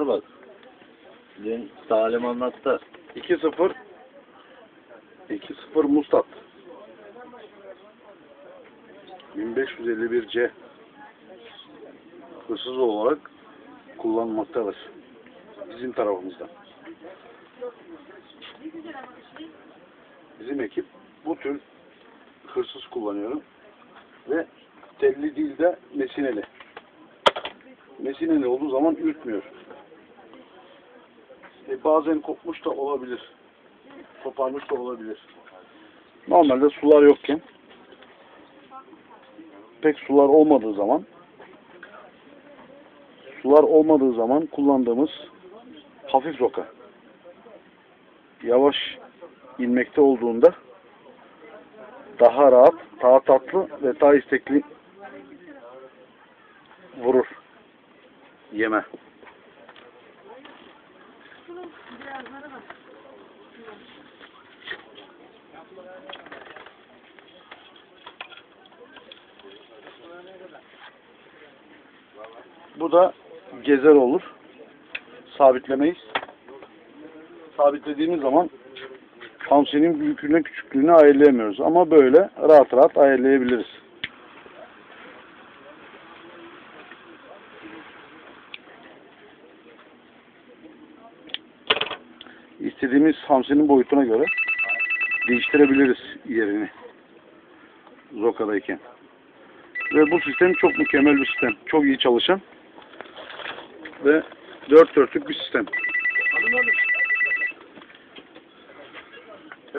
bak. Dün Salim anlattı. 2-0 2-0 Mustat 1551C hırsız olarak kullanmaktadır. Bizim tarafımızda. Bizim ekip bu tür hırsız kullanıyorum. Ve telli değil de mesineli. Mesineli olduğu zaman ürkmüyor. E, bazen kopmuş da olabilir. Koparmış da olabilir. Normalde sular yokken pek sular olmadığı zaman sular olmadığı zaman kullandığımız hafif roka yavaş inmekte olduğunda daha rahat, daha tatlı ve daha istekli vurur yeme. Bu da gezer olur. Sabitlemeyiz. Sabitlediğimiz zaman hamsinin büyüklüğüne küçüklüğünü ayarlayamıyoruz. Ama böyle rahat rahat ayarlayabiliriz. İstediğimiz hamsinin boyutuna göre değiştirebiliriz yerini. Zoka'dayken. Ve bu sistem çok mükemmel bir sistem. Çok iyi çalışan ve dört dörtlük bir sistem. Adım.